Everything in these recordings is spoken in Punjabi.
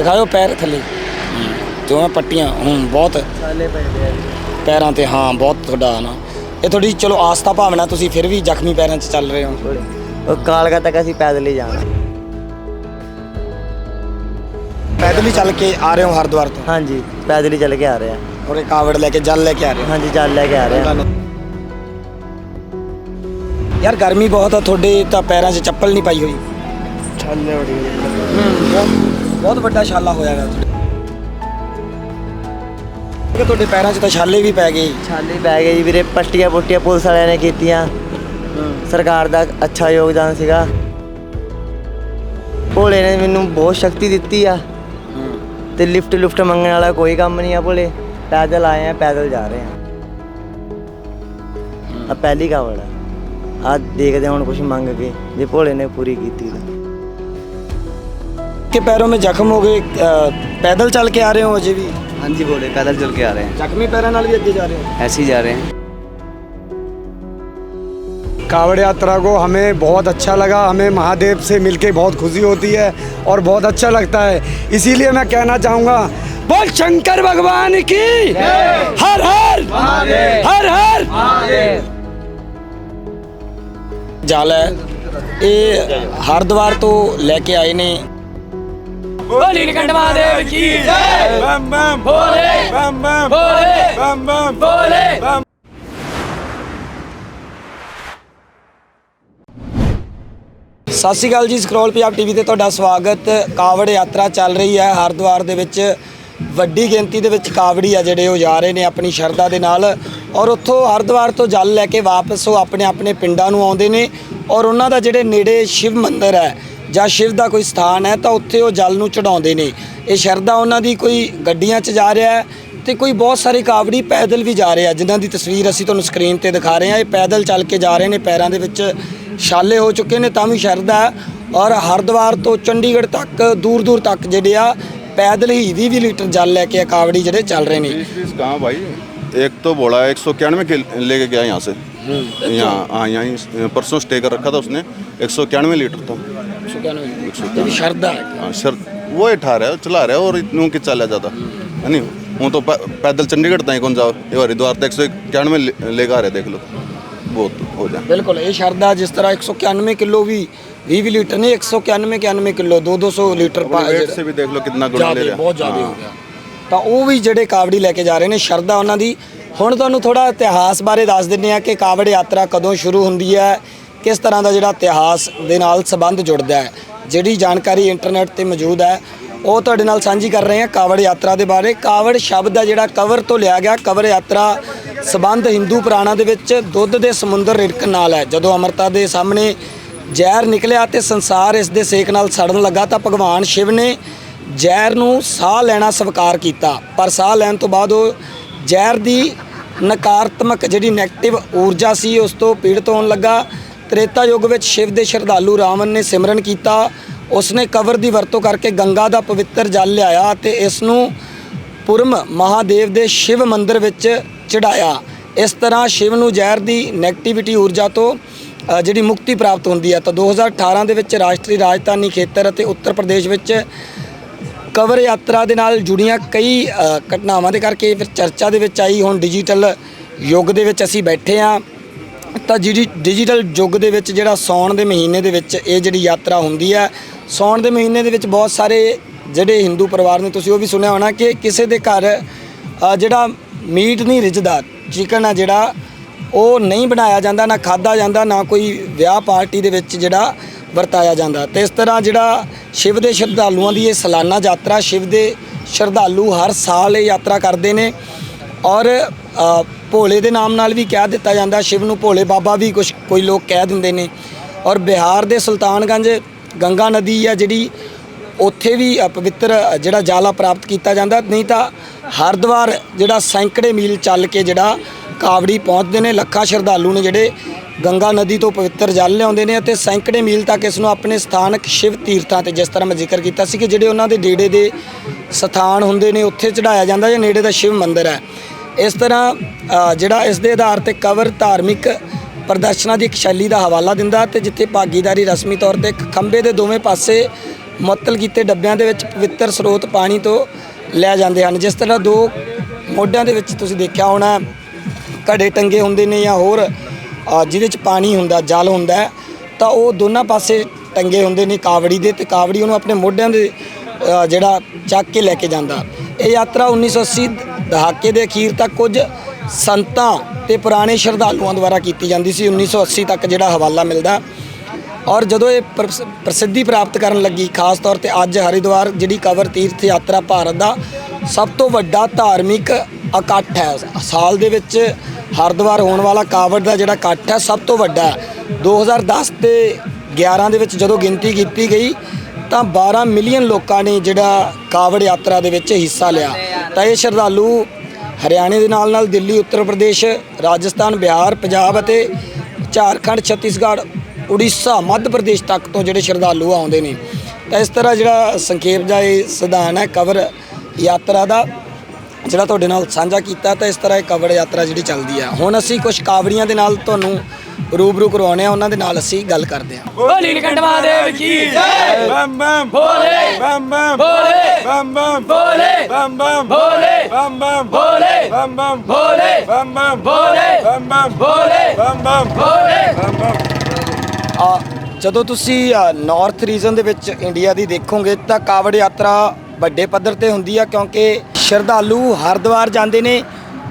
ਦਿਖਾਓ ਪੈਰ ਥੱਲੇ। ਦੋਵੇਂ ਪੱਟੀਆਂ ਹੂੰ ਬਹੁਤ ਸਾਲੇ ਪੈਂਦੇ ਆ ਪੈਰਾਂ ਤੇ ਹਾਂ ਬਹੁਤ ਤੁਹਾਡਾ ਨਾ। ਇਹ ਤੁਹਾਡੀ ਚਲੋ ਆਸਤਾ ਭਾਵਨਾ ਤੁਸੀਂ ਫਿਰ ਵੀ ਜ਼ਖਮੀ ਪੈਰਾਂ 'ਚ ਚੱਲ ਰਹੇ ਹੋ। ਉਹ ਕਾਲਕਾ ਤੱਕ ਅਸੀਂ ਪੈਦਲ ਹੀ ਜਾਣਾ। ਪੈਦਲ ਹੀ ਚੱਲ ਕੇ ਆ ਰਹੇ ਹੋ ਹਰਿਦੁਆਰ ਤੋਂ? ਹਾਂਜੀ ਪੈਦਲ ਹੀ ਚੱਲ ਕੇ ਆ ਰਹੇ ਆ। ਔਰ ਇਹ ਕਾਵੜ ਲੈ ਕੇ ਜਲ ਲੈ ਕੇ ਆ ਰਹੇ ਹਾਂਜੀ ਚੱਲ ਲੈ ਕੇ ਆ ਰਹੇ ਆ। ਹੋ ਯਾਰ ਗਰਮੀ ਬਹੁਤ ਆ ਤੁਹਾਡੇ ਤਾਂ ਪੈਰਾਂ 'ਚ ਚੱਪਲ ਨਹੀਂ ਪਾਈ ਹੋਈ। ਛਾਲੇ ਉੜੀ ਬਹੁਤ ਵੱਡਾ ਛਾਲਾ ਹੋਇਆ ਗਾ ਤੁਹਾਡੇ। ਕਿ ਤੁਹਾਡੇ ਪੈਰਾਂ 'ਚ ਤਾਂ ਛਾਲੇ ਵੀ ਪੈ ਗਏ। ਛਾਲੇ ਪੈ ਗਏ ਜੀ ਵੀਰੇ, ਪੱਟੀਆਂ ਪੁੱਟੀਆਂ ਪੁਲਿਸ ਵਾਲਿਆਂ ਨੇ ਕੀਤੀਆਂ। ਸਰਕਾਰ ਦਾ ਅੱਛਾ ਯੋਗਦਾਨ ਸੀਗਾ। ਭੋਲੇ ਨੇ ਮੈਨੂੰ ਬਹੁਤ ਸ਼ਕਤੀ ਦਿੱਤੀ ਆ। ਤੇ ਲਿਫਟ ਲੁਫਟ ਮੰਗਣ ਵਾਲਾ ਕੋਈ ਕੰਮ ਨਹੀਂ ਆ ਭੋਲੇ। ਪੈਦਲ ਆਏ ਆ, ਪੈਦਲ ਜਾ ਰਹੇ ਆ। ਆ ਪਹਿਲੀ ਕਾਵੜ ਆ। ਆ ਦੇਖਦੇ ਹੁਣ ਕੁਝ ਮੰਗ ਕੇ, ਜੇ ਭੋਲੇ ਨੇ ਪੂਰੀ ਕੀਤੀ ਤਾਂ। ਕਿ ਪੈਰੋਂ 'ਮੇ ਜ਼ਖਮ ਹੋ ਗਏ ਅ, ਪੈਦਲ ਚੱਲ ਕੇ ਆ ਰਹੇ ਹੋ ਅਜੇ ਵੀ हाँ जी बोले पैदल चल के आ रहे हैं ਜ਼ਖਮੀ ਪੈਰਾਂ ਨਾਲ ਵੀ ਅੱਗੇ ਜਾ ਰਹੇ ਹੋ ऐसे ही जा रहे हैं कावड़ यात्रा को हमें बहुत अच्छा लगा हमें महादेव से मिलके बहुत खुशी होती है और बहुत अच्छा लगता है इसीलिए मैं कहना चाहूँगा बोल शंकर भगवान की हर हर हर हर ਜਲ ਹੈ ਇਹ ਹਰਿਦੁਆਰ ਤੋਂ ਲੈ ਕੇ ਆਏ ਨੇ ਬੋਲੀ ਨਿਕੰਡ ਮਹਾਦੇਵ ਕੀ? ਜੈ ਬਮ ਬਮ ਭੋਲੇ ਬਮ ਬਮ ਭੋਲੇ ਬਮ ਬਮ। ਭੋਲੇ ਸਤਿ ਸ਼੍ਰੀ ਅਕਾਲ ਜੀ ਸਕਰੋਲ ਪੰਜਾਬ ਟੀਵੀ ਤੇ ਤੁਹਾਡਾ ਸਵਾਗਤ। ਕਾਵੜ ਯਾਤਰਾ ਚੱਲ ਰਹੀ ਹੈ ਹਰਿਦੁਆਰ ਦੇ ਵਿੱਚ। ਵੱਡੀ ਗਿਣਤੀ ਦੇ ਵਿੱਚ ਕਾਵੜੀ ਆ ਜਿਹੜੇ ਉਹ ਜਾ ਰਹੇ ਨੇ ਆਪਣੀ ਸ਼ਰਧਾ ਦੇ ਨਾਲ। ਔਰ ਉੱਥੋਂ ਹਰਿਦੁਆਰ ਤੋਂ ਜਲ ਲੈ ਕੇ ਵਾਪਸ ਉਹ ਆਪਣੇ ਆਪਣੇ ਪਿੰਡਾਂ ਨੂੰ ਆਉਂਦੇ ਨੇ। ਔਰ ਉਹਨਾਂ ਦਾ ਜਿਹੜੇ ਨੇੜੇ ਸ਼ਿਵ ਮੰਦਿਰ ਹੈ ਜਾਂ ਸ਼ਿਵ ਦਾ ਕੋਈ ਸਥਾਨ ਹੈ ਤਾਂ ਉੱਥੇ ਉਹ ਜਲ ਨੂੰ ਚੜਾਉਂਦੇ ਨੇ ਇਹ ਸ਼ਰਧਾ ਉਹਨਾਂ ਦੀ ਕੋਈ ਗੱਡੀਆਂ 'ਚ ਜਾ ਰਿਹਾ ਹੈ ਤੇ ਕੋਈ ਬਹੁਤ ਸਾਰੇ ਕਾਵੜੀ ਪੈਦਲ ਵੀ ਜਾ ਰਹੇ ਆ ਜਿਨ੍ਹਾਂ ਦੀ ਤਸਵੀਰ ਅਸੀਂ ਤੁਹਾਨੂੰ ਸਕਰੀਨ ਤੇ ਦਿਖਾ ਰਹੇ ਹਾਂ ਇਹ ਪੈਦਲ ਚੱਲ ਕੇ ਜਾ ਰਹੇ ਨੇ ਪੈਰਾਂ ਦੇ ਵਿੱਚ ਛਾਲੇ ਹੋ ਚੁੱਕੇ ਨੇ ਤਾਂ ਵੀ ਸ਼ਰਧਾ ਹੈ ਔਰ ਹਰਿਦੁਆਰ ਤੋਂ ਚੰਡੀਗੜ੍ਹ ਤੱਕ ਦੂਰ ਦੂਰ ਤੱਕ ਜਿਹੜੇ ਆ ਪੈਦਲ ਹੀ 20 20 ਲੀਟਰ ਜਲ ਲੈ ਕੇ ਕਾਵੜੀ ਜਿਹੜੇ ਚੱਲ ਰਹੇ ਨੇ बीस बीस कहाँ भाई एक तो बोला एक सौ इक्यानवे के लेके गया यहाँ से यहाँ हाँ यहाँ ही परसों स्टे कर रखा था उसने एक सौ इक्यानवे लीटर था ਇਹ ਵੀ ਸ਼ਰਧਾ ਹੈ हाँ सर वो ही ठा रहा है चला रहा है और इतनों के चला जाता है नहीं हूँ तो पै- पैदल चंडीगढ़ तक कौन जाओ ये हरिद्वार तक एक सौ इक्यानवे ले- लेके आ रहे देख लो बहुत हो जाए ਬਿਲਕੁਲ ਇਹ ਸ਼ਰਧਾ ਜਿਸ ਤਰ੍ਹਾਂ 191 ਕਿਲੋ ਵੀ 20 20 ਲੀਟਰ ਨਹੀਂ 191 91 ਕਿਲੋ 2 200 ਲੀਟਰ ਪਾ अपने वेट से भी देख लो कितना गुना ले ਜ਼ਿਆਦੇ रहा ਬਹੁਤ ਜ਼ਿਆਦਾ ਹੋ ਗਿਆ ਤਾਂ ਉਹ ਵੀ ਜਿਹੜੇ ਕਾਵੜੀ ਲੈ ਕੇ ਜਾ ਰਹੇ ਨੇ ਸ਼ਰਧਾ ਉਹਨਾਂ ਦੀ ਹੁਣ ਤੁਹਾਨੂੰ ਥੋੜਾ ਇਤਿਹਾਸ ਬਾਰੇ ਦੱਸ ਦਿੰਨੇ ਆ ਕਿ ਕਾਵੜ ਯਾਤਰਾ ਕਦੋਂ ਸ਼ੁਰੂ ਹੁੰਦੀ ਹੈ ਕਿਸ ਤਰ੍ਹਾਂ ਦਾ ਜਿਹੜਾ ਇਤਿਹਾਸ ਦੇ ਨਾਲ ਸੰਬੰਧ ਜੁੜਦਾ ਹੈ? ਜਿਹੜੀ ਜਾਣਕਾਰੀ ਇੰਟਰਨੈਟ ਤੇ ਮੌਜੂਦ ਹੈ, ਉਹ ਤੁਹਾਡੇ ਨਾਲ ਸਾਂਝੀ ਕਰ ਰਹੇ ਹਾਂ ਕਾਵੜ ਯਾਤਰਾ ਦੇ ਬਾਰੇ। ਕਾਵੜ ਸ਼ਬਦ ਹੈ ਜਿਹੜਾ ਕਵਰ ਤੋਂ ਲਿਆ ਗਿਆ। ਕਵਰ ਯਾਤਰਾ ਸੰਬੰਧ ਹਿੰਦੂ ਪੁਰਾਣਾਂ ਦੇ ਵਿੱਚ ਦੁੱਧ ਦੇ ਸਮੁੰਦਰ ਰਿੜਕਣ ਨਾਲ ਹੈ। ਜਦੋਂ ਅਮਰਤਾ ਦੇ ਸਾਹਮਣੇ ਜ਼ਹਿਰ ਨਿਕਲਿਆ ਤੇ ਸੰਸਾਰ ਇਸ ਦੇ ਸੇਕ ਨਾਲ ਸੜਨ ਲੱਗਾ ਤਾਂ ਭਗਵਾਨ ਸ਼ਿਵ ਨੇ ਜ਼ਹਿਰ ਨੂੰ ਸਾਹ ਲੈਣਾ ਸਵੀਕਾਰ ਕੀਤਾ। ਪਰ ਸਾਹ ਲੈਣ ਤੋਂ ਬਾਅਦ ਉਹ ਜ਼ਹਿਰ ਦੀ ਨਕਾਰਾਤਮਕ ਜਿਹੜੀ 네ਗੇਟਿਵ ਊਰਜਾ ਸੀ, ਉਸ ਤੋਂ ਪੀੜਤ ਹੋਣ ਲੱਗਾ। ਤ੍ਰੇਤਾ ਯੁੱਗ ਵਿੱਚ ਸ਼ਿਵ ਦੇ ਸ਼ਰਧਾਲੂ ਰਾਵਣ ਨੇ ਸਿਮਰਨ ਕੀਤਾ ਉਸਨੇ ਕਵਰ ਦੀ ਵਰਤੋਂ ਕਰਕੇ ਗੰਗਾ ਦਾ ਪਵਿੱਤਰ ਜਲ ਲਿਆਇਆ ਤੇ ਇਸ ਨੂੰ ਪੁਰਮ ਮਹਾਦੇਵ ਦੇ ਸ਼ਿਵ ਮੰਦਿਰ ਵਿੱਚ ਚੜਾਇਆ ਇਸ ਤਰ੍ਹਾਂ ਸ਼ਿਵ ਨੂੰ ਜ਼ਹਿਰ ਦੀ 네ਗੇਟਿਵਿਟੀ ਊਰਜਾ ਤੋਂ ਜਿਹੜੀ ਮੁਕਤੀ ਪ੍ਰਾਪਤ ਹੁੰਦੀ ਹੈ ਤਾਂ 2018 ਦੇ ਵਿੱਚ ਰਾਸ਼ਟਰੀ ਰਾਜਧਾਨੀ ਖੇਤਰ ਅਤੇ ਉੱਤਰ ਪ੍ਰਦੇਸ਼ ਵਿੱਚ ਕਵਰ ਯਾਤਰਾ ਦੇ ਨਾਲ ਜੁੜੀਆਂ ਕਈ ਘਟਨਾਵਾਂ ਦੇ ਕਰਕੇ ਫਿਰ ਚਰਚਾ ਦੇ ਵਿੱਚ ਆਈ ਹੁਣ ਡਿਜੀਟਲ ਯੁੱਗ ਦੇ ਵਿੱਚ ਅਸੀਂ ਬੈਠੇ ਆ ਤਾਂ ਜਿਹੜੀ ਡਿਜੀਟਲ ਯੁੱਗ ਦੇ ਵਿੱਚ ਜਿਹੜਾ ਸੌਣ ਦੇ ਮਹੀਨੇ ਦੇ ਵਿੱਚ ਇਹ ਜਿਹੜੀ ਯਾਤਰਾ ਹੁੰਦੀ ਹੈ ਸੌਣ ਦੇ ਮਹੀਨੇ ਦੇ ਵਿੱਚ ਬਹੁਤ ਸਾਰੇ ਜਿਹੜੇ ਹਿੰਦੂ ਪਰਿਵਾਰ ਨੇ, ਤੁਸੀਂ ਉਹ ਵੀ ਸੁਣਿਆ ਹੋਣਾ ਕਿ ਕਿਸੇ ਦੇ ਘਰ ਜਿਹੜਾ ਮੀਟ ਨਹੀਂ ਰਿਝਦਾ, ਚਿਕਨ ਆ ਜਿਹੜਾ, ਉਹ ਨਹੀਂ ਬਣਾਇਆ ਜਾਂਦਾ, ਨਾ ਖਾਦਾ ਜਾਂਦਾ, ਨਾ ਕੋਈ ਵਿਆਹ ਪਾਰਟੀ ਦੇ ਵਿੱਚ ਜਿਹੜਾ ਵਰਤਾਇਆ ਜਾਂਦਾ। ਤੇ ਇਸ ਤਰ੍ਹਾਂ ਜਿਹੜਾ ਸ਼ਿਵ ਦੇ ਸ਼ਰਧਾਲੂਆਂ ਦੀ ਇਹ ਸਾਲਾਨਾ ਯਾਤਰਾ, ਸ਼ਿਵ ਦੇ ਸ਼ਰਧਾਲੂ ਹਰ ਸਾਲ ਇਹ ਯਾਤਰਾ ਕਰਦੇ ਨੇ ਔਰ ਭੋਲੇ ਦੇ ਨਾਮ ਨਾਲ ਵੀ ਕਹਿ ਦਿੱਤਾ ਜਾਂਦਾ ਸ਼ਿਵ ਨੂੰ ਭੋਲੇ ਬਾਬਾ ਵੀ ਕੁਝ ਕੋਈ ਲੋਕ ਕਹਿ ਦਿੰਦੇ ਨੇ। ਔਰ ਬਿਹਾਰ ਦੇ ਸੁਲਤਾਨਗੰਜ ਗੰਗਾ ਨਦੀ ਆ ਜਿਹੜੀ ਉੱਥੇ ਵੀ ਪਵਿੱਤਰ ਅ, ਜਿਹੜਾ ਜਾਲਾ ਪ੍ਰਾਪਤ ਕੀਤਾ ਜਾਂਦਾ ਨਹੀਂ ਤਾਂ ਹਰਿਦੁਆਰ ਜਿਹੜਾ ਸੈਂਕੜੇ ਮੀਲ ਚੱਲ ਕੇ ਜਿਹੜਾ ਕਾਵੜੀ ਪਹੁੰਚਦੇ ਨੇ ਲੱਖਾਂ ਸ਼ਰਧਾਲੂ ਨੇ ਜਿਹੜੇ ਗੰਗਾ ਨਦੀ ਤੋਂ ਪਵਿੱਤਰ ਜਲ ਲਿਆਉਂਦੇ ਨੇ ਅਤੇ ਸੈਂਕੜੇ ਮੀਲ ਤੱਕ ਇਸ ਨੂੰ ਆਪਣੇ ਸਥਾਨਕ ਸ਼ਿਵ ਤੀਰਥਾਂ ਤੇ ਜਿਸ ਤਰ੍ਹਾਂ ਮੈਂ ਜ਼ਿਕਰ ਕੀਤਾ ਸੀ ਕਿ ਜਿਹੜੇ ਉਹਨਾਂ ਦੇ ਨੇੜੇ ਦੇ ਸਥਾਨ ਹੁੰਦੇ ਨੇ ਉੱਥੇ ਚੜਾਇਆ ਜਾਂਦਾ ਜਾਂ ਨੇੜੇ ਦਾ ਸ਼ਿਵ ਮੰਦਿਰ ਹੈ। ਇਸ ਤਰ੍ਹਾਂ ਜਿਹੜਾ ਇਸ ਦੇ ਆਧਾਰ ਤੇ ਕਵਰ ਧਾਰਮਿਕ ਪ੍ਰਦਰਸ਼ਨਾਂ ਦੀ ਇੱਕ ਸ਼ੈਲੀ ਦਾ ਹਵਾਲਾ ਦਿੰਦਾ ਤੇ ਜਿੱਥੇ ਭਾਗੀਦਾਰੀ ਰਸਮੀ ਤੌਰ ਤੇ ਇੱਕ ਖੰਬੇ ਦੇ ਦੋਵੇਂ ਪਾਸੇ ਮੁਅੱਤਲ ਕੀਤੇ ਡੱਬਿਆਂ ਦੇ ਵਿੱਚ ਪਵਿੱਤਰ ਸਰੋਤ ਪਾਣੀ ਤੋਂ ਲੈ ਜਾਂਦੇ ਹਨ। ਜਿਸ ਤਰ੍ਹਾਂ ਦੋ ਮੋਢਿਆਂ ਦੇ ਵਿੱਚ ਤੁਸੀਂ ਦੇਖਿਆ ਹੋਣਾ ਘੜੇ ਟੰਗੇ ਹੁੰਦੇ ਨੇ ਜਾਂ ਹੋਰ ਜਿਹਦੇ ਚ ਪਾਣੀ ਹੁੰਦਾ, ਜਲ ਹੁੰਦਾ ਤਾਂ ਉਹ ਦੋਨਾਂ ਪਾਸੇ ਟੰਗੇ ਹੁੰਦੇ ਨੇ ਕਾਵੜੀ ਦੇ ਤੇ ਕਾਵੜੀ ਉਹਨੂੰ ਆਪਣੇ ਮੋਢਿਆਂ ਦੇ ਜਿਹੜਾ ਚੱਕ ਕੇ ਲੈ ਕੇ ਜਾਂਦਾ। ਇਹ ਯਾਤਰਾ 1980 ਦਹਾਕੇ ਦੇ ਅਖੀਰ ਤੱਕ ਕੁਝ ਸੰਤਾਂ ਤੇ ਪੁਰਾਣੇ ਸ਼ਰਧਾਲੂਆਂ ਦੁਆਰਾ ਕੀਤੀ ਜਾਂਦੀ ਸੀ। 1980 ਤੱਕ ਜਿਹੜਾ ਹਵਾਲਾ ਮਿਲਦਾ ਔਰ ਜਦੋਂ ਇਹ ਪ੍ਰਸ- ਪ੍ਰਸਿੱਧੀ ਪ੍ਰਾਪਤ ਕਰਨ ਲੱਗੀ, ਖਾਸ ਤੌਰ ਤੇ ਅੱਜ ਹਰਿਦੁਆਰ, ਜਿਹੜੀ ਕਵਰ ਤੀਰਥ ਯਾਤਰਾ ਭਾਰਤ ਦਾ ਸਭ ਤੋਂ ਵੱਡਾ ਧਾਰਮਿਕ ਇਕੱਠ ਹੈ। ਸਾਲ ਦੇ ਵਿੱਚ ਹਰਿਦੁਆਰ ਹੋਣ ਵਾਲਾ ਕਾਵੜ ਦਾ ਜਿਹੜਾ ਇਕੱਠ ਹੈ, ਸਭ ਤੋਂ ਵੱਡਾ ਹੈ। 2010 ਤੇ 11 ਦੇ ਵਿੱਚ ਜਦੋਂ ਗਿਣਤੀ ਕੀਤੀ ਗਈ ਤਾਂ 12 ਮਿਲੀਅਨ ਲੋਕਾਂ ਨੇ ਜਿਹੜਾ ਕਾਵੜ ਯਾਤਰਾ ਦੇ ਵਿੱਚ ਹਿੱਸਾ ਲਿਆ। ਤਾਂ ਇਹ ਸ਼ਰਧਾਲੂ ਹਰਿਆਣੇ ਦੇ ਨਾਲ ਨਾਲ ਦਿੱਲੀ, ਉੱਤਰ ਪ੍ਰਦੇਸ਼, ਰਾਜਸਥਾਨ, ਬਿਹਾਰ, ਪੰਜਾਬ ਅਤੇ ਝਾਰਖੰਡ, ਛੱਤੀਸਗੜ੍ਹ, ਉੜੀਸਾ, ਮੱਧ ਪ੍ਰਦੇਸ਼ ਤੱਕ ਤੋਂ ਜਿਹੜੇ ਸ਼ਰਧਾਲੂ ਆਉਂਦੇ ਨੇ। ਤਾਂ ਇਸ ਤਰ੍ਹਾਂ ਜਿਹੜਾ ਸੰਖੇਪ ਜਿਹਾ ਇਹ ਸਿਧਾਨ ਹੈ ਕਵਰ ਯਾਤਰਾ ਦਾ, ਜਿਹੜਾ ਤੁਹਾਡੇ ਨਾਲ ਸਾਂਝਾ ਕੀਤਾ, ਤਾਂ ਇਸ ਤਰ੍ਹਾਂ ਇਹ ਕਵਰ ਯਾਤਰਾ ਜਿਹੜੀ ਚੱਲਦੀ ਹੈ ਹੁਣ ਅਸੀਂ ਕੁਝ ਕਾਵੜੀਆਂ ਦੇ ਨਾਲ ਤੁਹਾਨੂੰ ਰੂਬਰੂ ਕਰਵਾਉਣੇ ਆ ਉਹਨਾਂ ਦੇ ਨਾਲ ਅਸੀਂ ਗੱਲ ਕਰਦੇ ਆ ਬੋਲੀ ਲਕੰਡਵਾ ਦੇਵ ਕੀ ਬੰਮ ਬੰਮ ਬੋਲੇ ਬੰਮ ਬੰਮ ਬੋਲੇ ਬੰਮ ਬੰਮ ਬੋਲੇ ਬੰਮ ਬੰਮ ਬੋਲੇ ਬੰਮ ਬੰਮ ਬੋਲੇ ਬੰਮ ਬੰਮ ਬੋਲੇ ਬੰਮ ਬੰਮ ਬੋਲੇ ਬੰਮ ਬੰਮ ਬੋਲੇ ਬੰਮ ਬੰਮ ਬੋਲੇ ਬੰਮ ਬੰਮ ਆ ਜਦੋਂ ਤੁਸੀਂ ਨਾਰਥ ਰੀਜਨ ਦੇ ਵਿੱਚ ਇੰਡੀਆ ਦੀ ਦੇਖੋਗੇ ਤਾਂ ਕਾਵੜ ਯਾਤਰਾ ਵੱਡੇ ਪੱਧਰ ਤੇ ਹੁੰਦੀ ਆ ਕਿਉਂਕਿ ਸ਼ਰਧਾਲੂ ਹਰਦੁਆਰ ਜਾਂਦੇ ਨੇ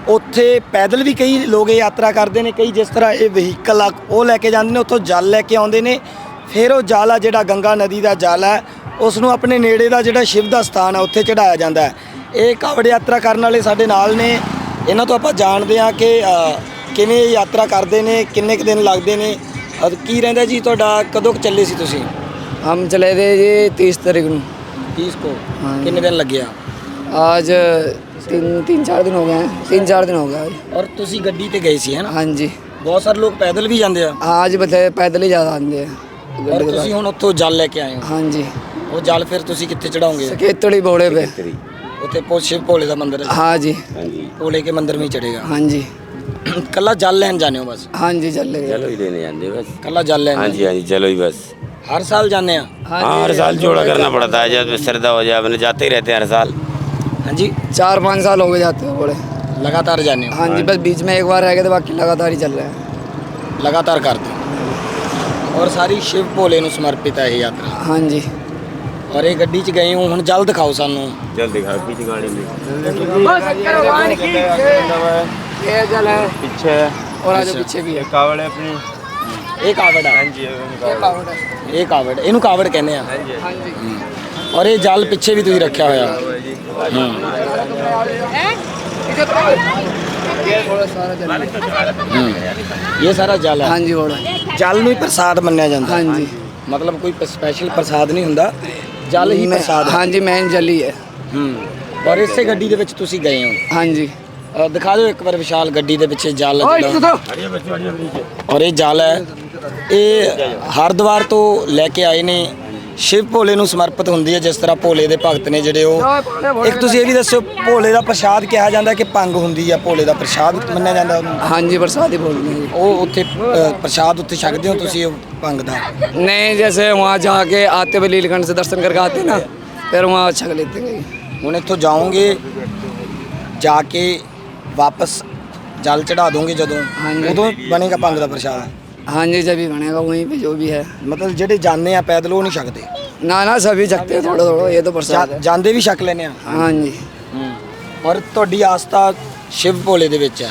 ਉੱਥੇ ਪੈਦਲ ਵੀ ਕਈ ਲੋਕ ਇਹ ਯਾਤਰਾ ਕਰਦੇ ਨੇ ਕਈ ਜਿਸ ਤਰ੍ਹਾਂ ਇਹ ਵਹੀਕਲ ਆ ਉਹ ਲੈ ਕੇ ਜਾਂਦੇ ਨੇ ਉੱਥੋਂ ਜਲ ਲੈ ਕੇ ਆਉਂਦੇ ਨੇ ਫਿਰ ਉਹ ਜਲ ਆ ਜਿਹੜਾ ਗੰਗਾ ਨਦੀ ਦਾ ਜਲ ਹੈ ਉਸ ਨੂੰ ਆਪਣੇ ਨੇੜੇ ਦਾ ਜਿਹੜਾ ਸ਼ਿਵ ਦਾ ਸਥਾਨ ਹੈ ਉੱਥੇ ਚੜਾਇਆ ਜਾਂਦਾ ਹੈ ਇਹ ਕਾਵੜ ਯਾਤਰਾ ਕਰਨ ਵਾਲੇ ਸਾਡੇ ਨਾਲ ਨੇ ਇਹਨਾਂ ਤੋਂ ਆਪਾਂ ਜਾਣਦੇ ਹਾਂ ਕਿ ਅ, ਕਿਵੇਂ ਇਹ ਯਾਤਰਾ ਕਰਦੇ ਨੇ ਕਿੰਨੇ ਕੁ ਦਿਨ ਲੱਗਦੇ ਨੇ ਅਹ ਕੀ ਰਹਿੰਦਾ ਜੀ ਤੁਹਾਡਾ ਕਦੋਂ ਕੁ ਚੱਲੇ ਸੀ ਤੁਸੀਂ हम चले थे जी तीस तारीख ਨੂੰ 30 ਕੋ ਕਿੰਨੇ ਦਿਨ ਲੱਗਿਆ आज तीन तीन चार दिन हो गए हैं तीन चार दिन हो गया आज ਔਰ ਤੁਸੀਂ ਗੱਡੀ ਤੇ ਗਏ ਸੀ ਹੈ ਨਾ हाँ जी ਬਹੁਤ ਸਾਰੇ ਲੋਕ ਪੈਦਲ ਵੀ ਜਾਂਦੇ ਆ आज बता पैदल ही ज़्यादा आते हैं ਔਰ गड्ढे के ਤੁਸੀਂ ਹੁਣ ਉੱਥੋਂ ਜਲ ਲੈ ਕੇ ਆਏ ਹੋ बाद। हाँ जी ਉਹ ਜਲ ਫਿਰ ਤੁਸੀਂ ਕਿੱਥੇ ਚੜਾਓਗੇ सकेतड़ी बोड़े पे ਉੱਥੇ ਪੋ ਸ਼ਿਵ ਭੋਲੇ ਦਾ ਮੰਦਿਰ ਹੈ हाँ जी ਭੋਲੇ ਕੇ ਮੰਦਿਰ ਵਿੱਚ ਚੜੇਗਾ हाँ जी ਕੱਲਾ ਜਲ ਲੈਣ ਜਾਣੇ ਹੋ ਬਸ हाँ जी चल गए चलो ही लेने जाते बस ਕੱਲਾ जल ਲੈਣ हाँ जी हाँ जी चलो ही बस ਹਰ ਸਾਲ ਜਾਂਦੇ ਆ हाँ हर साल जोड़ा करना पड़ता है जब श्रद्धा हो जाए अपने जाते ही रहते हैं हर साल ਹਾਂਜੀ चार पाँच साल हो गए जाते हुए बोले ਲਗਾਤਾਰ ਜਾਂਦੇ ਹੋ हाँ जी बस बीच में एक बार रह गए तो बाकी लगातार ही चल रहे हैं ਲਗਾਤਾਰ ਕਰਦੇ ਹੋ ਔਰ ਸਾਰੀ ਸ਼ਿਵ ਭੋਲੇ ਨੂੰ ਸਮਰਪਿਤ ਹੈ ਇਹ ਯਾਤਰਾ हाँ जी ਔਰ ਇਹ ਗੱਡੀ 'ਚ ਗਏ ਹੋ ਹੁਣ ਜਲ ਦਿਖਾਓ ਸਾਨੂੰ जल दिखाओ पीछे गाड़ी में ये जल है पीछे और आगे पीछे भी है कावड़ है अपनी ਇਹ ਕਾਵੜ ਆ जी ਇਹ ਕਾਵੜ ਇਹਨੂੰ ਕਾਵੜ ਕਹਿੰਦੇ ਆ हाँ जी ਔਰ ਇਹ ਜਲ ਪਿੱਛੇ ਵੀ ਤੁਸੀਂ ਰੱਖਿਆ ਹੋਇਆ ਇਹ ਸਾਰਾ ਜਲ ਹੈ ਹਾਂਜੀ ਹੋਰ ਜਲ ਨੂੰ ਹੀ ਪ੍ਰਸਾਦ ਮੰਨਿਆ ਜਾਂਦਾ ਹਾਂਜੀ ਮਤਲਬ ਕੋਈ ਸਪੈਸ਼ਲ ਪ੍ਰਸਾਦ ਨਹੀਂ ਹੁੰਦਾ ਜਲ ਹੀ ਪ੍ਰਸਾਦ ਹਾਂਜੀ ਮੈਨ ਜਲ ਹੀ ਹੈ ਹੂੰ ਔਰ ਇਸੇ ਗੱਡੀ ਦੇ ਵਿੱਚ ਤੁਸੀਂ ਗਏ ਹੋ ਹਾਂਜੀ ਦਿਖਾ ਦਿਓ ਇੱਕ ਵਾਰ ਵਿਸ਼ਾਲ ਗੱਡੀ ਦੇ ਪਿੱਛੇ ਜਲ ਔਰ ਇਹ ਜਲ ਹੈ ਇਹ ਹਰਦੁਆਰ ਤੋਂ ਲੈ ਕੇ ਆਏ ਨੇ ਸ਼ਿਵ ਭੋਲੇ ਨੂੰ ਸਮਰਪਿਤ ਹੁੰਦੀ ਹੈ ਜਿਸ ਤਰ੍ਹਾਂ ਭੋਲੇ ਦੇ ਭਗਤ ਨੇ ਜਿਹੜੇ ਉਹ ਇੱਕ ਤੁਸੀਂ ਇਹ ਵੀ ਦੱਸੋ ਭੋਲੇ ਦਾ ਪ੍ਰਸ਼ਾਦ ਕਿਹਾ ਜਾਂਦਾ ਕਿ ਭੰਗ ਹੁੰਦੀ ਹੈ ਭੋਲੇ ਦਾ ਪ੍ਰਸ਼ਾਦ ਮੰਨਿਆ ਜਾਂਦਾ ਉਹਨੂੰ हाँ जी बरसाती बोल रहे हैं ਉਹ ਉੱਥੇ ਅ, ਪ੍ਰਸ਼ਾਦ ਉੱਥੇ ਛਕਦੇ ਹੋ ਤੁਸੀਂ ਉਹ ਭੰਗ ਦਾ जी। नहीं जैसे वहाँ जाके आते हुए लीलखंड से दर्शन करके आते हैं ना फिर वहाँ छक लेते हैं ਹੁਣ ਇੱਥੋਂ ਜਾਓਗੇ ਜਾ ਕੇ ਵਾਪਸ ਜਲ ਚੜਾ ਦੋਗੇ ਜਦੋਂ ਹਾਂਜੀ। ਉਦੋਂ ਬਣੇਗਾ ਭੰਗ ਦਾ ਪ੍ਰਸ਼ਾਦ हाँ जी जब भी बनेगा वहीं पे जो भी है ਮਤਲਬ ਜਿਹੜੇ ਜਾਂਦੇ ਆ ਪੈਦਲ ਉਹ ਨਹੀਂ ਛਕਦੇ ना ना सभी छकते हैं थोड़ा थोड़ा ये तो प्रसाद ਜਾ- है ਜਾਂਦੇ ਵੀ ਛਕ ਲੈਨੇ ਆ हाँ जी ਔਰ ਤੁਹਾਡੀ ਆਸਥਾ ਸ਼ਿਵ ਭੋਲੇ ਦੇ ਵਿੱਚ ਹੈ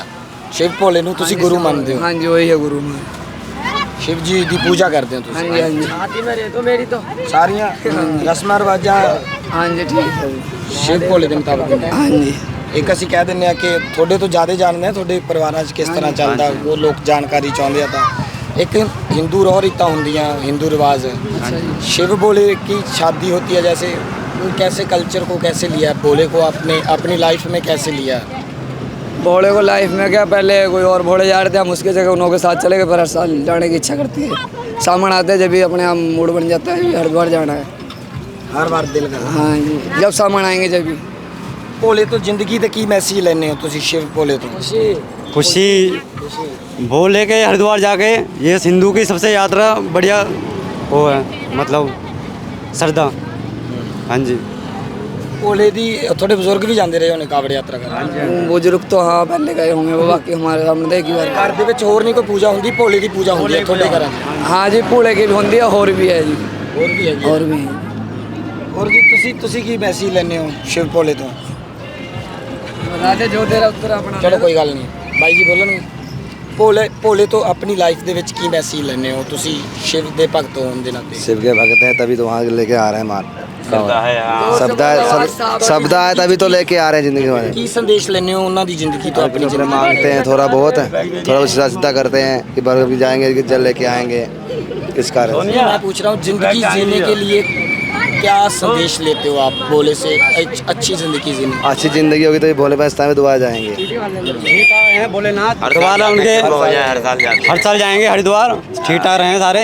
ਸ਼ਿਵ ਭੋਲੇ ਨੂੰ ਤੁਸੀਂ ਗੁਰੂ ਮੰਨਦੇ ਹੋ हाँ जी वही है गुरु में ਸ਼ਿਵ ਜੀ ਦੀ ਪੂਜਾ ਕਰਦੇ ਹੋ हाँ ਤੁਸੀਂ जी हाँ जी ਸਾਰੀਆਂ ਰਸਮਾਂ ਰਿਵਾਜਾਂ हाँ जी ठीक है ਸ਼ਿਵ ਭੋਲੇ ਦੇ ਮੁਤਾਬਕ ਹੁੰਦੀਆਂ हाँ जी ਇੱਕ ਅਸੀਂ ਕਹਿ ਦਿੰਦੇ ਆ ਕਿ ਤੁਹਾਡੇ ਤੋਂ ਜ਼ਿਆਦਾ ਜਾਣਦੇ ਆ ਤੁਹਾਡੇ ਪਰਿਵਾਰਾਂ 'ਚ ਕਿਸ ਤਰ੍ਹਾਂ ਚੱਲਦਾ ਉਹ ਲੋਕ ਜਾਣਕਾਰੀ ਚਾਹੁੰਦੇ ਆ ਤਾਂ एक हिंदू और रीत होंगे हिंदू रिवाज। अच्छा है शिव भोले की शादी होती है जैसे कैसे कल्चर को कैसे लिया? भोले को अपने अपनी लाइफ में कैसे लिया? भोले को लाइफ में क्या पहले कोई और भोले जा रहे थे हम उसके जगह उनके साथ चले गए पर हर साल जाने की इच्छा करती है। सामान आते हैं जब भी अपने आप मूड बन जाता है हर बार जाना है। हर बार दिल कर हाँ जी जब सामान आएँगे जब भी। भोले तो ज़िंदगी की मैसेज लेने हो तुम शिव भोले तो? खुशी वो लेके हरिद्वार जाके ये सिंधु की सबसे यात्रा बढ़िया वो है मतलब ਸਰਦਾ ਹਾਂਜੀ ओले दी थोड़े बुजुर्ग भी ਜਾਂਦੇ ਰਹੇ ਹੋਣੇ ਕਾਵੜ ਯਾਤਰਾ ਕਰਨ ਬਜ਼ੁਰਗ ਤਾਂ ਹਾਂ ਪਹਿਲੇ ਗਏ ਹੋਣਗੇ ਉਹ ਬਾਕੀ ਹਮਾਰੇ ਸਾਹਮਣੇ ਤਾਂ ਇੱਕ ਹੀ ਵਾਰ ਘਰ ਦੇ ਵਿੱਚ ਹੋਰ ਨਹੀਂ ਕੋਈ ਪੂਜਾ ਹੁੰਦੀ ਭੋਲੇ ਦੀ ਪੂਜਾ ਹੁੰਦੀ ਹੈ ਤੁਹਾਡੇ ਘਰਾਂ 'ਚ ਹਾਂ ਜੀ ਭੋਲੇ ਕੀ ਵੀ ਹੁੰਦੀ ਆ ਹੋਰ ਵੀ ਹੈ ਜੀ ਹੋਰ ਵੀ ਹੈਗੀ ਹੋਰ ਵੀ ਹੋਰ ਜੀ ਤੁਸੀਂ ਤੁਸੀਂ ਕੀ ਮੈਸੇਜ ਲੈਣੇ ਹੋ ਸ਼ਿਵ ਭੋਲੇ ਤੋਂ ਰਾਜੇ ਜੋ ਤੇਰਾ ਉੱਤਰ ਆਪਣਾ ਚਲੋ ਕੋਈ ਗੱਲ ਨਹੀਂ ਬਾਈ ਜੀ ਬੋਲਣਗੇ ਭੋਲੇ ਭੋਲੇ ਤੋਂ ਆਪਣੀ ਲਾਈਫ ਦੇ ਵਿੱਚ ਕੀ ਮੈਸੇਜ ਲੈਣੇ ਹੋ ਤੁਸੀਂ ਸ਼ਿਵ ਦੇ ਭਗਤ ਹੋਣ ਦੇ ਨਾਤੇ शिव के भगत हैं तभी तो वहाँ लेके आ रहे हैं मार श्रद्धा है हाँ शब्द सब शब्द है तभी तो लेके आ रहे हैं जिंदगी में ਕੀ ਸੰਦੇਸ਼ ਲੈਣੇ ਹੋ ਉਹਨਾਂ ਦੀ ਜ਼ਿੰਦਗੀ ਤੋਂ ਆਪਣੀ अपने ਜ਼ਿੰਦਗੀ मांगते हैं थोड़ा बहुत थोड़ा सीधा सीधा करते हैं कि बर्गर भी जाएंगे कि जल लेके आएंगे इस कारण से। मैं पूछ रहा हूँ जिंदगी जीने के लिए क्या संदेश लेते हो आप भोले से अच्छ- अच्छी जिंदगी जीने अच्छी जिंदगी होगी तो ये भोले पास में दुआ जाएंगे हरिद्वार उनके हो जाए हर साल जाते हैं। हर साल जाएंगे हरिद्वार ठीक ठाक रहे हैं सारे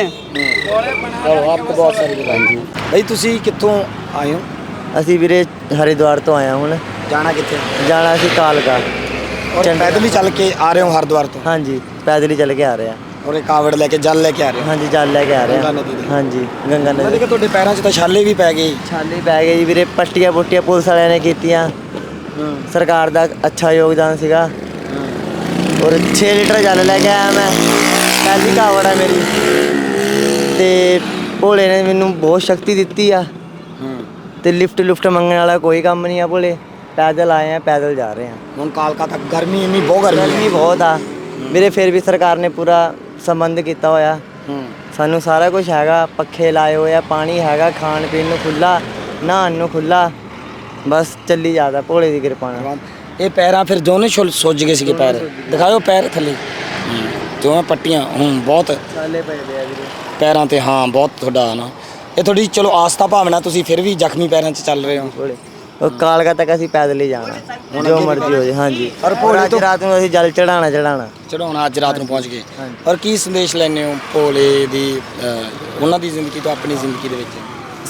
आपको बहुत सारी बताएंगे भाई ਤੁਸੀਂ ਕਿੱਥੋਂ ਆਏ ਹੋ ਅਸੀਂ ਵੀਰੇ ਹਰਿਦੁਆਰ ਤੋਂ ਆਇਆ ਹੁਣ ਜਾਣਾ ਕਿੱਥੇ ਜਾਣਾ ਸੀ ਕਾਲਕਾ ਔਰ ਪੈਦਲ ਹੀ ਚੱਲ ਕੇ ਆ ਰਹੇ ਹੋ ਹਰਿਦੁਆਰ ਤੋਂ ਹਾਂਜੀ ਪੈਦਲ ਹੀ ਚੱਲ ਕੇ ਆ ਰਹੇ ਆ ਔਰ ਕਾਵੜ ਲੈ ਕੇ ਜਲ ਲੈ ਕੇ ਆ ਰਹੇ ਹੋ? ਹਾਂਜੀ ਜਲ ਲੈ ਕੇ ਆ ਰਹੇ ਗੰਗਾ ਆ ਨਦੀ ਦੇ। ਹਾਂਜੀ ਗੰਗਾ ਮੈਂ ਨਦੀ ਦੇਖਿਆ ਤੁਹਾਡੇ ਪੈਰਾਂ 'ਚ ਤਾਂ ਛਾਲੇ ਵੀ ਪੈ ਗਏ। ਛਾਲੇ ਪੈ ਗਏ ਜੀ ਵੀਰੇ ਪੱਟੀਆਂ ਪੁੱਟੀਆਂ ਪੁਲਿਸ ਵਾਲਿਆਂ ਨੇ ਕੀਤੀਆਂ। ਸਰਕਾਰ ਦਾ ਅੱਛਾ ਯੋਗਦਾਨ ਸੀਗਾ। ਔਰ 6 ਲੀਟਰ ਜਲ ਲੈ ਕੇ ਆਇਆ ਮੈਂ। ਪਹਿਲੀ ਕਾਵੜ ਹੈ ਮੇਰੀ। ਤੇ ਭੋਲੇ ਨੇ ਮੈਨੂੰ ਬਹੁਤ ਸ਼ਕਤੀ ਦਿੱਤੀ ਆ। ਤੇ ਲਿਫਟ ਲੁਫਟ ਮੰਗਣ ਵਾਲਾ ਕੋਈ ਕੰਮ ਨਹੀਂ ਆ ਭੋਲੇ। ਪੈਦਲ ਆਏ ਆ ਪੈਦਲ ਜਾ ਰਹੇ ਆ। ਹੁਣ ਕਾਲਕਾ ਤੱਕ ਗਰਮੀ ਇੰਨੀ ਬਹੁਤ ਗਰਮੀ ਗਰਮੀ ਬਹੁਤ ਆ। ਵੀਰੇ ਫਿਰ ਵੀ ਸਰਕਾਰ ਨੇ ਪੂਰਾ ਸੰਬੰਧ ਕੀਤਾ ਹੋਇਆ। ਹੂੰ। ਸਾਨੂੰ ਸਾਰਾ ਕੁਝ ਹੈਗਾ ਪੱਖੇ ਲਾਏ ਹੋਏ ਆ ਪਾਣੀ ਹੈਗਾ ਖਾਣ ਪੀਣ ਨੂੰ ਖੁੱਲਾ ਨਹਾਉਣ ਨੂੰ ਖੁੱਲਾ ਬਸ ਚੱਲੀ ਜਾਂਦਾ ਭੋਲੇ ਦੀ ਕਿਰਪਾ ਨਾਲ। ਇਹ ਪੈਰਾਂ ਫਿਰ ਦੋਨੇ ਛੁੱਲ ਸੁੱਜ ਗਏ ਸੀਗੇ ਪੈਰ। ਦਿਖਾਓ ਪੈਰ ਥੱਲੇ। ਦੋਵੇਂ ਪੱਟੀਆਂ ਹੂੰ ਬਹੁਤ। ਚਾਲੇ ਪਏ ਆ ਵੀਰੇ। ਪੈਰਾਂ ਤੇ ਹਾਂ ਬਹੁਤ ਤੁਹਾਡਾ ਨਾ। ਇਹ ਤੁਹਾਡੀ ਚਲੋ ਆਸਥਾ ਭਾਵਨਾ ਤੁਸੀਂ ਫਿਰ ਵੀ ਜ਼ਖਮੀ ਪੈਰਾਂ 'ਚ ਚੱਲ ਰਹੇ ਹੋ। ਭੋਲੇ। ਉਹ ਕਾਲਕਾ ਤੱਕ ਅਸੀਂ ਪੈਦਲ ਹੀ ਜਾਣਾ। ਜੋ ਮਰਜ਼ੀ ਹੋ ਜਾਏ ਹਾਂਜੀ। ਔਰ ਭੋਲੇ ਤੋਂ- ਰਾਤ ਨੂੰ ਅਸੀਂ ਜਲ ਚੜਾਣਾ ਚੜਾਣਾ ਚੜਾਉਣਾ ਅੱਜ ਰਾਤ ਨੂੰ ਪਹੁੰਚ ਗਏ। ਔਰ ਕੀ ਸੰਦੇਸ਼ ਲੈਣੇ ਹੋ ਭੋਲੇ ਦੀ ਉਹਨਾਂ ਦੀ ਜ਼ਿੰਦਗੀ ਤੋਂ ਆਪਣੀ ਜ਼ਿੰਦਗੀ ਦੇ ਵਿੱਚ?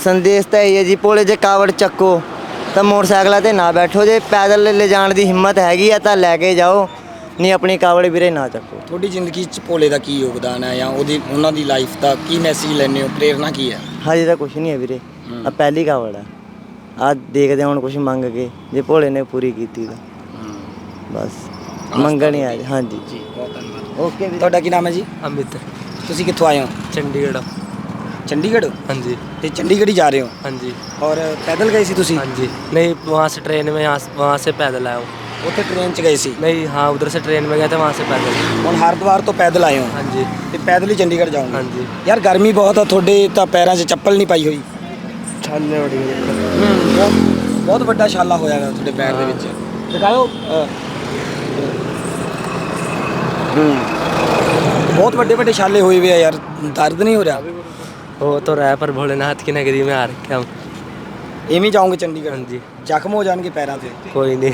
ਸੰਦੇਸ਼ ਤਾਂ ਇਹ ਹੈ ਜੀ ਭੋਲੇ ਜੇ ਕਾਵੜ ਚੱਕੋ ਤਾਂ ਮੋਟਰਸਾਈਕਲਾਂ ਤੇ ਨਾ ਬੈਠੋ। ਜੇ ਪੈਦਲ ਲੈ ਜਾਣ ਦੀ ਹਿੰਮਤ ਹੈਗੀ ਆ ਤਾਂ ਲੈ ਕੇ ਜਾਓ। ਨਹੀਂ ਆਪਣੀ ਕਾਵੜ ਵੀਰੇ ਨਾ ਚੱਕੋ। ਤੁਹਾਡੀ ਜ਼ਿੰਦਗੀ 'ਚ ਭੋਲੇ ਦਾ ਕੀ ਯੋਗਦਾਨ ਹੈ ਜਾਂ ਉਹਦੀ ਉਹਨਾਂ ਦੀ ਲਾਈਫ ਦਾ ਕੀ ਮੈਸੇਜ ਲੈਣੇ ਹੋ? ਪ੍ਰੇਰਣਾ ਕੀ ਹੈ? ਹਜੇ ਤਾਂ ਕੁਝ ਨਹੀਂ ਹੈ ਵੀਰੇ। ਆ ਪਹਿਲੀ ਕਾਵੜ ਆ ਆ ਦੇਖਦੇ ਹਾਂ ਹੁਣ ਕੁਝ ਮੰਗ ਕੇ ਜੇ ਭੋਲੇ ਨੇ ਪੂਰੀ ਕੀਤੀ ਤਾਂ ਬਸ ਮੰਗਣੀ ਆ ਹਾਂਜੀ ਓਕੇ ਵੀਰੇ ਤੁਹਾਡਾ ਕੀ ਨਾਮ ਹੈ ਜੀ अमित ਤੁਸੀਂ ਕਿੱਥੋਂ ਆਏ ਹੋ चंडीगढ़ ਚੰਡੀਗੜ੍ਹ हाँ जी ਤੇ ਚੰਡੀਗੜ੍ਹ ਹੀ ਜਾ ਰਹੇ ਹੋ हाँ जी ਔਰ ਪੈਦਲ ਗਏ ਸੀ ਤੁਸੀਂ हाँ जी नहीं वहाँ से ट्रेन में यहाँ वहाँ से पैदल आया हूँ ਉੱਥੇ ਟ੍ਰੇਨ 'ਚ ਗਏ ਸੀ नहीं हाँ उधर से ट्रेन में गए थे वहाँ से पैदल ਹੁਣ ਹਰਿਦੁਆਰ ਤੋਂ ਪੈਦਲ ਆਏ ਹੋ हाँ जी ਤੇ ਪੈਦਲ ਹੀ ਚੰਡੀਗੜ੍ਹ ਜਾਓਗੇ हाँ जी ਯਾਰ ਗਰਮੀ ਬਹੁਤ ਆ ਤੁਹਾਡੇ ਤਾਂ ਪੈਰਾਂ 'ਚ ਚੱਪਲ ਨਹੀਂ ਪਾਈ ਹੋਈ छाले उड़ ਬਹੁਤ ਬਹੁਤ ਵੱਡਾ ਛਾਲਾ ਹੋਇਆ ਹੈ ਤੁਹਾਡੇ ਪੈਰ ਦੇ ਵਿੱਚ ਦਿਖਾਓ ਅਹ, ਹੂੰ ਬਹੁਤ ਵੱਡੇ ਵੱਡੇ ਛਾਲੇ ਹੋਏ ਵੇ ਆ ਯਾਰ ਦਰਦ ਨਹੀਂ ਹੋ ਰਿਹਾ हो तो रहा है पर भोलेनाथ की नगरी में आ रखे हम ਐਵੇਂ ਜਾਓਗੇ ਚੰਡੀਗੜ੍ਹ हाँ जी ਜ਼ਖਮ ਹੋ ਜਾਣਗੇ ਪੈਰਾਂ ਤੇ कोई नहीं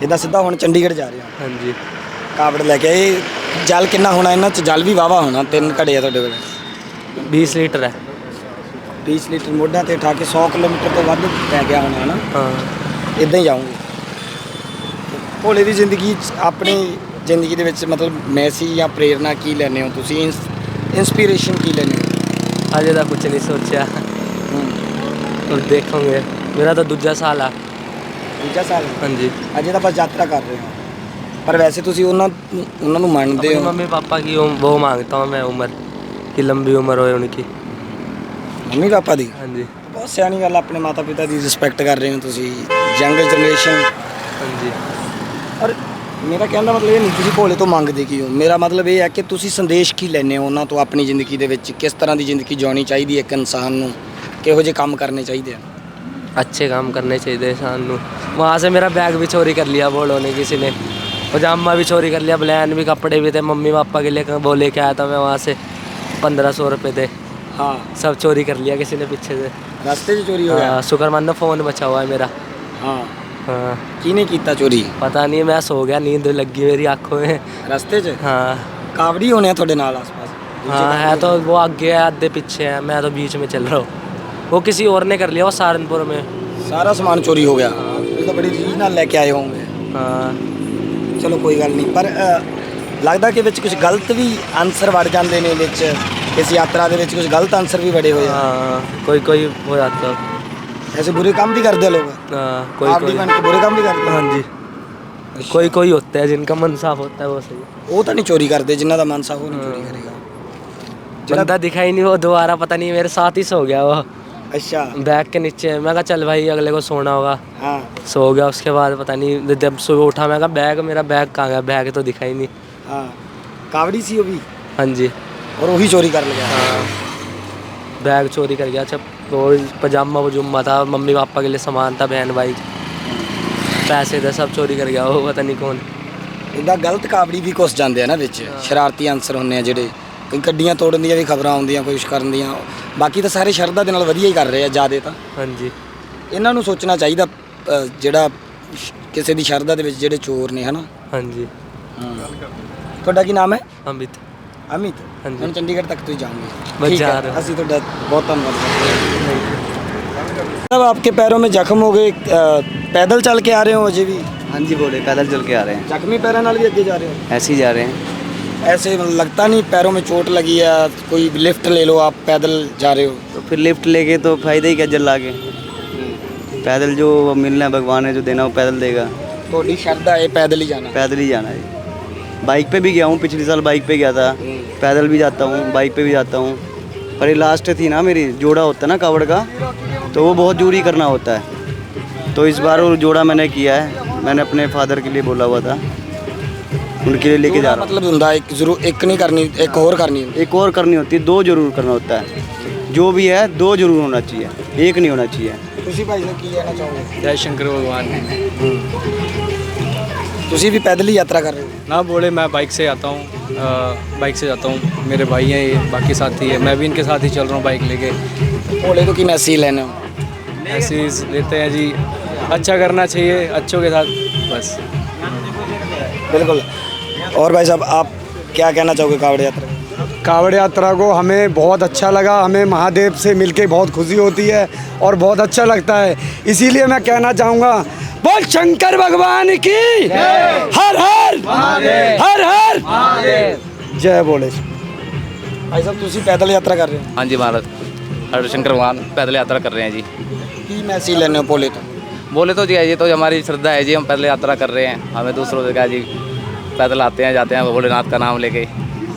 ਜਿੱਦਾਂ ਸਿੱਧਾ ਹੁਣ ਚੰਡੀਗੜ੍ਹ ਜਾ ਰਹੇ ਹੋ हाँ जी ਕਾਵੜ ਲੈ ਕੇ ਇਹ ਜਲ ਕਿੰਨਾ ਹੋਣਾ ਇਹਨਾਂ 'ਚ ਜਲ ਵੀ ਵਾਵਾ ਹੋਣਾ ਤਿੰਨ ਘੜੇ ਆ ਤੁਹਾਡੇ ਕੋਲ बीस लीटर है 20 ਲੀਟਰ ਮੋਢਿਆਂ ਤੇ ਉਠਾ ਕੇ 100 ਕਿਲੋਮੀਟਰ ਤੋਂ ਵੱਧ ਪੈ ਗਿਆ ਹੋਣਾ ਹਨਾ हाँ ਇਦਾਂ ਹੀ ਜਾਊਂਗੇ ਭੋਲੇ ਦੀ ਜ਼ਿੰਦਗੀ 'ਚ ਆਪਣੀ ਜ਼ਿੰਦਗੀ ਦੇ ਵਿੱਚ ਮਤਲਬ ਮੈਸੇਜ ਜਾਂ ਪ੍ਰੇਰਣਾ ਕੀ ਲੈਣੇ ਹੋ ਤੁਸੀਂ ਇਨਸਪੀਰੇਸ਼ਨ ਕੀ ਲੈਣੇ ਹੋ अजय तक कुछ नहीं सोचा और देखोगे मेरा तो दूजा साल है ਦੂਜਾ ਸਾਲ हाँ जी ਅਜੇ ਤਾਂ ਬਸ ਯਾਤਰਾ ਕਰ ਰਹੇ ਹੋ ਪਰ ਵੈਸੇ ਤੁਸੀਂ ਉਹਨਾਂ ਉਹਨਾਂ ਨੂੰ ਮੰਨਦੇ अपनी ਹੋ मम्मी पापा की उम- वो मांगता हूँ मैं उम्र कि लंबी उम्र हो उनकी ਮੰਮੀ ਪਾਪਾ ਦੀ हाँ जी ਬਹੁਤ ਸਿਆਣੀ ਗੱਲ ਆ, ਆਪਣੇ ਮਾਤਾ ਪਿਤਾ ਦੀ ਰਿਸਪੈਕਟ ਕਰ ਰਹੇ ਹੋ ਤੁਸੀਂ ਯੰਗਰ ਜਨਰੇਸ਼ਨ हाँ जी ਔਰ ਮੇਰਾ ਕਹਿਣ ਦਾ ਮਤਲਬ ਇਹ ਨਹੀਂ ਤੁਸੀਂ ਭੋਲੇ ਤੋਂ ਮੰਗਦੇ ਕੀ ਹੋ ਮੇਰਾ ਮਤਲਬ ਇਹ ਹੈ ਕਿ ਤੁਸੀਂ ਸੰਦੇਸ਼ ਕੀ ਲੈਣੇ ਹੋ ਉਹਨਾਂ ਤੋਂ ਆਪਣੀ ਜ਼ਿੰਦਗੀ ਦੇ ਵਿੱਚ ਕਿਸ ਤਰ੍ਹਾਂ ਦੀ ਜ਼ਿੰਦਗੀ ਜਿਉਣੀ ਚਾਹੀਦੀ ਹੈ ਇੱਕ ਇਨਸਾਨ ਨੂੰ ਕਿਹੋ ਜਿਹੇ ਕੰਮ ਕਰਨੇ ਚਾਹੀਦੇ ਆ अच्छे काम करने चाहिए इंसान ਨੂੰ वहाँ से मेरा बैग भी चोरी कर लिया बोलो ने किसी ने पजामा भी चोरी कर लिया ब्लैन भी कपड़े भी थे मम्मी पापा के लिए वो लेके आया था मैं वहाँ से पंद्रह सौ रुपये थे ਹਾਂ सब चोरी कर लिया किसी ने पीछे से ਰਸਤੇ 'ਚ ਚੋਰੀ ਹੋ ਗਿਆ हाँ, शुक्रमान फ़ोन बचा हुआ है मेरा ਹਾਂ हाँ ਕਿਹਨੇ ਕੀਤਾ ਚੋਰੀ पता नहीं मैं सो गया नींद लगी मेरी आंखों में ਰਸਤੇ 'ਚ हाँ ਕਾਵੜੀ ਹੋਣੇ ਆ ਤੁਹਾਡੇ ਨਾਲ ਆਸ-ਪਾਸ हाँ है तो वो आगे है आधे पीछे है मैं तो बीच में चल रहा हूँ वो किसी और ने कर लिया वो सहारनपुर में ਸਾਰਾ ਸਮਾਨ ਚੋਰੀ ਹੋ ਗਿਆ ਇਹ ਤਾਂ ਬੜੀ ਰੀਝ ਨਾਲ ਲੈ ਕੇ ਆਏ ਹੋਵੋਗੇ हाँ ਚਲੋ ਕੋਈ ਗੱਲ ਨਹੀਂ ਪਰ ਅ, ਲੱਗਦਾ ਕਿ ਵਿੱਚ ਕੁਝ ਗਲਤ ਵੀ ਆਨਸਰ ਵੜ ਜਾਂਦੇ ਨੇ ਵਿੱਚ ਇਸ ਯਾਤਰਾ ਦੇ ਵਿੱਚ ਕੁਝ ਗਲਤ ਆਨਸਰ ਵੀ ਵੜੇ ਹੋਏ ਆ हाँ कोई कोई हो जाता ऐसे बुरे काम भी करते हैं लोग हाँ, कोई आप भी कोई बन के बुरे काम भी करते हैं हाँ जी कोई कोई होता है जिनका मन साफ होता है वो सही ਉਹ ਤਾਂ ਨਹੀਂ ਚੋਰੀ ਕਰਦੇ ਜਿਨ੍ਹਾਂ ਦਾ ਮਨ ਸਾਫ ਉਹ ਨਹੀਂ ਚੋਰੀ ਕਰੇਗਾ बंदा दिखा ही नहीं वो दोबारा पता नहीं मेरे साथ ही सो गया वो ਅੱਛਾ बैग के नीचे मैं कहा चल भाई अगले को सोना होगा ਹਾਂ सो गया उसके बाद पता नहीं जब सुबह उठा मैं कहा बैग मेरा बैग कहाँ गया बैग तो दिखा ही नहीं ਹਾਂ ਕਾਵੜੀ ਸੀ ਉਹ ਵੀ हाँ जी और वही चोरी कर लिया हाँ बैग चोरी कर गया अच्छा वो पजामा वजुम्मा था मम्मी पापा के लिए सामान था बहन भाई पैसे थे सब चोरी कर गया वो पता नहीं कौन ਇਹਦਾ ਗਲਤ ਕਾਵੜੀ ਵੀ ਕੁਛ ਜਾਂਦੇ ਆ ਨਾ ਵਿੱਚ ਸ਼ਰਾਰਤੀ ਅੰਸਰ ਹੁੰਦੇ ਆ ਜਿਹੜੇ ਕੋਈ ਗੱਡੀਆਂ ਤੋੜਨ ਦੀਆਂ ਵੀ ਖਬਰਾਂ ਆਉਂਦੀਆਂ ਕੁਛ ਕਰਨ ਦੀਆਂ ਬਾਕੀ ਤਾਂ ਸਾਰੇ ਸ਼ਰਧਾ ਦੇ ਨਾਲ ਵਧੀਆ ਹੀ ਕਰ ਰਹੇ ਆ ਜਿਆਦੇ ਤਾਂ हाँ जी ਇਹਨਾਂ ਨੂੰ ਸੋਚਣਾ ਚਾਹੀਦਾ ਅ, ਜਿਹੜਾ ਸ਼- ਕਿਸੇ ਦੀ ਸ਼ਰਧਾ ਦੇ ਵਿੱਚ ਜਿਹੜੇ ਚੋਰ ਨੇ ਹਨਾ हाँ जी ਤੁਹਾਡਾ ਕੀ ਨਾਮ ਹੈ अमित ਅਮਿਤ ਹਾਂਜੀ। ਹੁਣ ਚੰਡੀਗੜ੍ਹ ਤੱਕ ਤੁਸੀਂ ਜਾਓਗੇ ਬਸ ਠੀਕ ਜਾ ਹੈ, ਰਹੇ ਹਾਂ। ਅਸੀਂ ਤੁਹਾਡਾ ਬਹੁਤ ਧੰਨਵਾਦ ਕਰਦੇ ਹਾਂ अब आपके पैरों में जख्म हो गए अ, पैदल चल के आ रहे हो अजय भी हाँ जी बोले पैदल चल के आ रहे हैं जख्मी पैरों नाल भी अगे जा रहे हो ऐसे ही जा रहे हैं ऐसे लगता नहीं पैरों में चोट लगी है कोई लिफ्ट ले लो आप पैदल जा रहे हो तो फिर लिफ्ट लेके तो फायदा ही क्या जल लाके पैदल जो मिलना है भगवान है जो देना वो पैदल देगा थोड़ी श्रद्धा है पैदल ही जाना पैदल ही जाना है बाइक पे भी गया हूँ पिछले साल बाइक पे गया था। पैदल भी जाता हूँ बाइक पे भी जाता हूँ। पर ये लास्ट थी ना मेरी जोड़ा होता है ना कावड़ का तो वो बहुत दूरी करना होता है। तो इस बार वो जोड़ा मैंने किया है मैंने अपने फादर के लिए बोला हुआ था। उनके लिए लेके जा रहा हूँ। मतलब धंधा एक ज़रूर एक नहीं करनी एक और करनी एक और करनी होती है दो ज़रूर करना होता है। जो भी है दो ज़रूर होना चाहिए एक नहीं होना चाहिए। जय शंकर भगवान। हम्म। ਤੁਸੀਂ ਵੀ ਪੈਦਲ ਹੀ ਯਾਤਰਾ ਕਰ ਰਹੇ ਹੋ ना बोले मैं बाइक से आता हूँ अ, बाइक से जाता हूँ मेरे भाई हैं ये बाकी साथी है मैं भी इनके साथ ही चल रहा हूँ बाइक लेके ਭੋਲੇ ਤੋਂ ਕੀ ਮੈਸੇਜ ਲੈਣੇ ਹੋ मैसेज लेते हैं जी अच्छा करना चाहिए अच्छों के साथ बस बिल्कुल और भाई साहब आप क्या कहना चाहोगे कावड़ यात्रा कावड़ यात्रा को हमें बहुत अच्छा लगा हमें महादेव से मिलके बहुत खुशी होती है और बहुत अच्छा लगता है इसीलिए मैं कहना चाहूँगा बोल शंकर भगवान की। हर हर। हर हर। जय बोले। भाई साहब तुम पैदल यात्रा कर रहे हो? हाँ जी महाराज। हर शंकर भगवान पैदल यात्रा कर रहे हैं जी। की मैसेज लेने हो बोले तो? बोले तो जी ये तो हमारी श्रद्धा है जी हम पैदल यात्रा कर रहे हैं। हमें दूसरों से कहा जी पैदल आते हैं जाते हैं भोलेनाथ का नाम लेके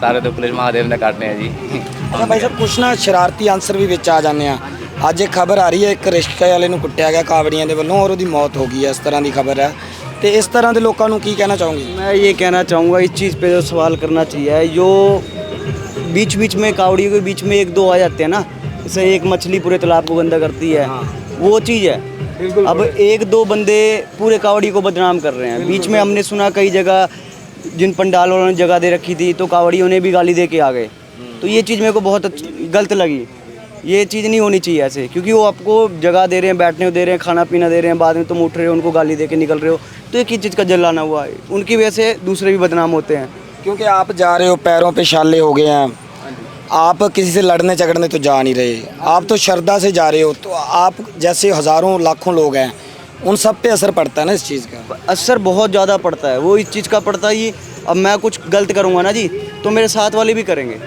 सारे दुख महादेव ने काटने हैं जी। अच्छा भाई साहब कुछ ना शरारती आंसर भी बेच आ जाने हैं। ਅੱਜ ਇੱਕ ਖਬਰ ਆ ਰਹੀ ਹੈ ਇੱਕ ਰਿਸ਼ਤੇ ਵਾਲੇ ਨੂੰ ਕੁੱਟਿਆ ਗਿਆ ਕਾਵੜੀਆਂ ਦੇ ਵੱਲੋਂ ਔਰ ਉਹਦੀ ਮੌਤ ਹੋ ਗਈ ਹੈ ਇਸ ਤਰ੍ਹਾਂ ਦੀ ਖਬਰ ਹੈ ਤੇ ਇਸ ਤਰ੍ਹਾਂ ਦੇ ਲੋਕਾਂ ਨੂੰ ਕੀ ਕਹਿਣਾ ਚਾਹੋਗੇ मैं ये कहना चाहूँगा इस चीज़ पे जो सवाल करना चाहिए जो बीच बीच में कावड़ियों के बीच में एक दो आ जाते हैं ना जैसे एक मछली पूरे तालाब को गंदा करती है वो चीज़ है अब एक दो बंदे पूरे कावड़ी को बदनाम कर रहे हैं बीच में हमने सुना कई जगह जिन पंडाल वालों ने जगह दे रखी थी तो कावड़ियों ने भी गाली दे के आ गए तो ये चीज़ मेरे को बहुत अच्छी- गलत लगी ये चीज़ नहीं होनी चाहिए ऐसे क्योंकि वो आपको जगह दे रहे हैं बैठने को दे रहे हैं खाना पीना दे रहे हैं बाद में तुम उठ रहे हो उनको गाली दे के निकल रहे हो तो ये किस चीज़ का जलाना हुआ? है उनकी वजह से दूसरे भी बदनाम होते हैं। क्योंकि आप जा रहे हो पैरों पे छाले हो गए हैं। आप किसी से लड़ने झगड़ने तो जा नहीं रहे। आप तो श्रद्धा से जा रहे हो तो आप जैसे हज़ारों लाखों लोग हैं उन सब पे असर पड़ता है ना इस चीज़ का? असर बहुत ज़्यादा पड़ता है वो इस चीज़ का पड़ता है ही अब मैं कुछ गलत करूँगा ना जी तो मेरे साथ वाले भी करेंगे।